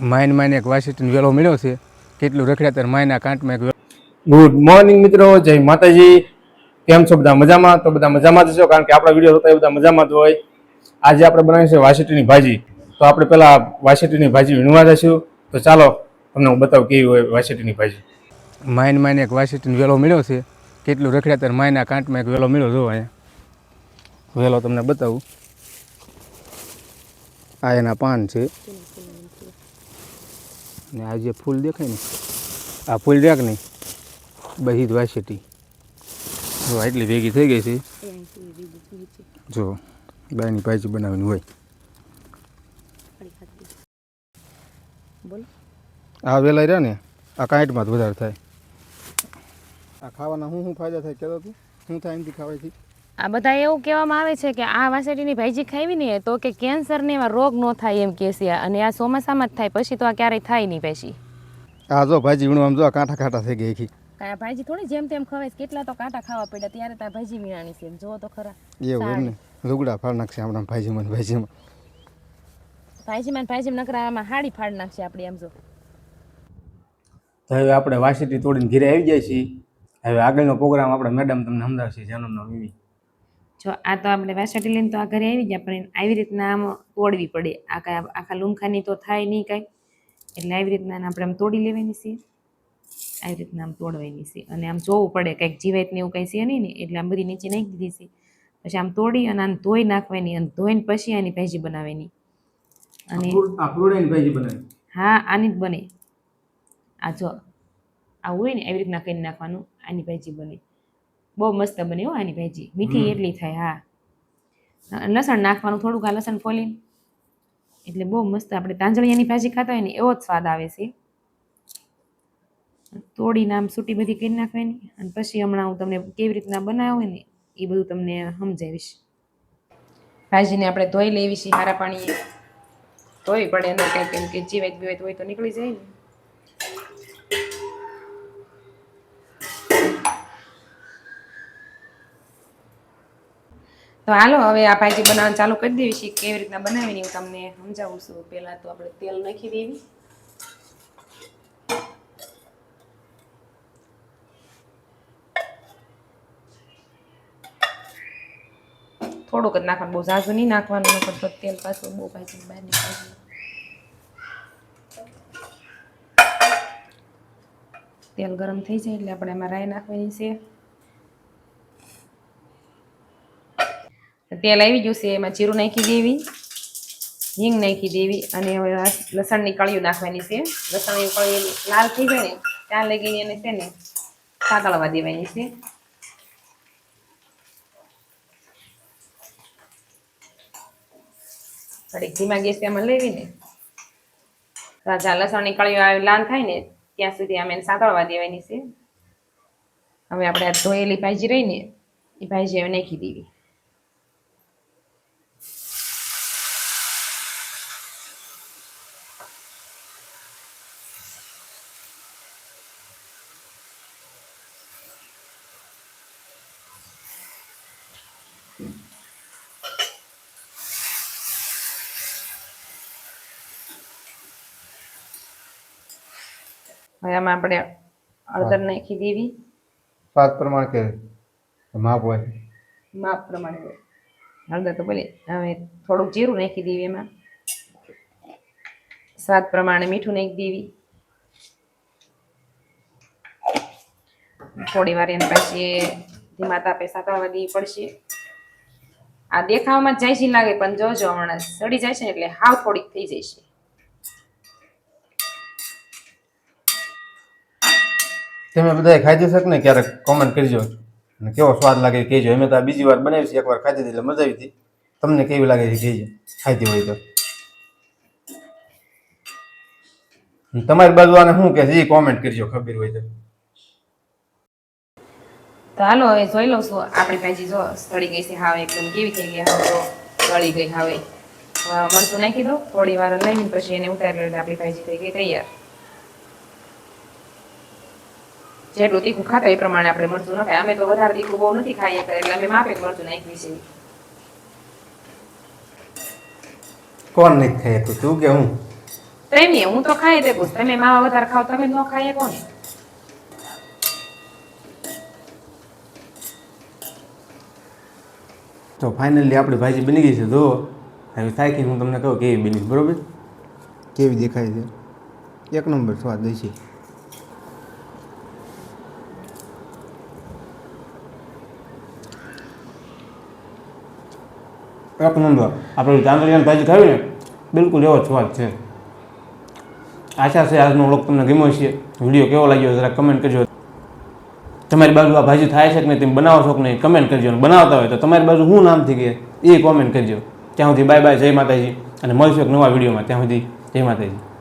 Mine mine એક વાસીટીનો વેલો મળ્યો છે. કેટલું રખડ્યા ત્યારે માયના કાંટમાં એક ગુડ મોર્નિંગ મિત્રો જય માતાજી. કેમ છો બધા મજામાં? તો બધા મજામાં જ છો કારણ કે આપણા વીડિયો જોતા એ બધા મજામાં જ હોય. આજે આપણે બનાવી છે વાસીટીની ભાજી. તો આપણે પહેલાં વાસીટીની ભાજી વીણવા જઈશું. તો ચાલો તમને હું બતાવું કેવી હોય વાસીટીની ભાજી. માઇન માઇન એક વાસીટીનો વેલો મળ્યો છે. કેટલું રખડ્યા ત્યારે માયના કાંટમાં એક વેલો મળ્યો જો અહીંયા. વેલો તમને બતાવું. આ એના પાન છે. ને આ જે ફૂલ દેખાય ને, આ ફૂલ દેખ નહીં જ વાસીટી. જો એટલી ભેગી થઈ ગઈ છે. જો, બાયની ભાજી બનાવવાની હોય. આ વેલા રહ્યા ને, આ કાંઈટમાં જ વધારે થાય. આ ખાવાના શું શું ફાયદા થાય કહેતો તું? શું થાય એમથી ખાવાથી? આ બધા એવું કહેવામાં આવે છે કે આ વાસેટીની ભાજી ખાવી ને તો કે કેન્સર ને એવા રોગ ન થાય એમ કહે છે. અને આ ચોમાસામાં જ થાય પછી તો આ ક્યારેય થાય નહીં પછી આ જો ભાજી આમ જો કાંઠા કાંઠા થઈ ગઈ આખી આ ભાજી થોડી જેમ તેમ ખવાય કેટલા તો કાંટા ખાવા પડ્યા ત્યારે તો આ ભાજી વીણાણી છે. જો તો ખરા. એવું એમ ને. લુગડા ફાડ નાખશે હમણાં ભાજીમાં ભાજીમાં ભાજીમાં ભાજીમાં નકરા આમાં હાડી ફાડ નાખશે આપણે એમ જો. તો હવે આપણે વાસીટી તોડીને ઘીરે આવી જાય છીએ. હવે આગળનો પ્રોગ્રામ આપણે મેડમ તમને સમજાવશે જન્મનો વિવી જો આ તો આપણે વાસાટી લઈને તો આ ઘરે આવી ગયા પણ આવી રીતના આમ તોડવી પડે. આ કાંઈ આખા લૂંખાની તો થાય નહીં કાંઈ. એટલે આવી રીતના આપણે આમ તોડી લેવાની છે. આવી રીતના આમ તોડવાની છે. અને આમ જોવું પડે કંઈક જીવાત ને એવું કંઈ છે નહીં ને એટલે આમ બધી નીચે નાખી દીધી છે. પછી આમ તોડી અને આને ધોઈ નાખવાની અને ધોઈને પછી આની ભાજી બનાવવાની. અને હા આની જ બને. આ જો આ હોય ને એવી રીતના કરી નાખવાનું આની ભાજી બને. બહુ મસ્ત બને હો આની ભાજી. મીઠી એટલી થાય હા. લસણ નાખવાનું થોડુંક આ લસણ ફોલીને. એટલે બહુ મસ્ત આપણે તાંજળિયાની ભાજી ખાતા હોય ને એવો જ સ્વાદ આવે છે. તોડીને આમ સૂટી બધી કરી નાખવાની અને પછી હમણાં હું તમને કેવી રીતના બનાવ્યું હોય ને એ બધું તમને સમજાવીશ. ભાજીને આપણે ધોઈ લેવી છે સારા પાણીએ. ધોવી પડે અંદર કંઈક કેમ કે જીવાત બીવાત હોય તો નીકળી જાય ને. તો હાલો, હવે આ ભાજી બનાવવાનું ચાલુ કરી દેવી છીએ કેવી રીતના બનાવીને હું તમને સમજાવું છું. પહેલાં તો આપણે તેલ નાખી દેવી. થોડુંક જ નાખવાનું, બહુ ઝાઝું નહીં નાખવાનું, નકર તેલ પાછું બહુ ભાજી બહાર નીકળી. તેલ ગરમ થઈ જાય એટલે આપણે એમાં રાઈ નાખવાની છે. તેલ આવી ગયું છે, એમાં જીરું નાખી દેવી, હિંગ નાખી દેવી અને હવે લસણની કળીઓ નાખવાની છે. લસણની કળીઓ લાલ થઈ જાય ને, ત્યાં લગી એને છે ને સાતળવા દેવાની છે. થોડીક ધીમા ગેસ એમાં લેવીને જ્યાં લસણની કળીઓ લાલ થાય ને, ત્યાં સુધી આમ એને સાતળવા દેવાની છે. હવે આપણે આ ધોયેલી ભાજી રહીને એ ભાજી હવે નાખી દેવી. હવે આમાં આપણે હળદર નાખી દેવી. સ્વાદ પ્રમાણે કે માપ હોય. માપ પ્રમાણે હોય. હળદર તો ભલે. હવે થોડુંક જીરું નાખી દેવી એમાં. સ્વાદ પ્રમાણે મીઠું નાખી દેવી. થોડી વાર એને પછી ધીમા તાપે સાંકળવા દેવી પડશે. આ દેખાવામાં જાય છે લાગે, પણ જોજો હમણાં સડી જાય છે એટલે હાવ થોડીક થઈ જાય છે. તમે બધાએ ખાઈ શક ને ક્યારેક કોમેન્ટ કરજો. અને કેવો સ્વાદ લાગે કહેજો. અમે તો આ બીજી વાર બનાવી છે, એકવાર ખાધી એટલે મજા આવી હતી. તમને કેવી લાગે છે કહેજો. ખાધી હોય તો. તમારી બાજુ આને શું કે એ કોમેન્ટ કરજો, ખબર હોય તો. તો હાલો હવે જોઈ લઉં છું. આપણી ભાજી જો સળી ગઈ છે હાવે એકદમ કેવી થઈ ગઈ હવે તો સળી ગઈ હવે. મરચું નાખી દો થોડી વાર લઈને પછી એને ઉતારી લો આપણી ભાજી થઈ ગઈ તૈયાર. જેટલું તીખું ખાતા એ પ્રમાણે આપણે મરચું નખાય. અમે તો વધારે તીખું બહુ નથી ખાઈએ એટલે અમે માપે મરચું નાખ્યું છે કોણ નથી ખાય? તું તું કે હું? તમે હું તો ખાઈ દેખું તમે માવા વધારે ખાવ તમે ન ખાઈએ કોને તો ફાઇનલી આપણી ભાજી બની ગઈ છે જો. હવે થાકી હું તમને કહું કેવી બની છે, બરોબર? કેવી દેખાય છે? એક નંબર સ્વાદ છે. એક નંબર. આપણે ચાંદરિયાની ભાજી ખાવી ને બિલકુલ એવો સ્વાદ છે. આશા છે આજનો વ્લોગ તમને ગમ્યો છે વીડિયો કેવો લાગ્યો જરા કમેન્ટ કરજો. તમારી બાજુ આ ભાજી થાય છે કે નહીં તમે બનાવો છો કે નહીં કમેન્ટ કરજો અને બનાવતા હોય તો તમારી બાજુ શું નામથી કે એ કોમેન્ટ કરજો. ત્યાં સુધી બાય બાય જય માતાજી. અને મળશું એક નવા વિડીયોમાં ત્યાં સુધી જય માતાજી.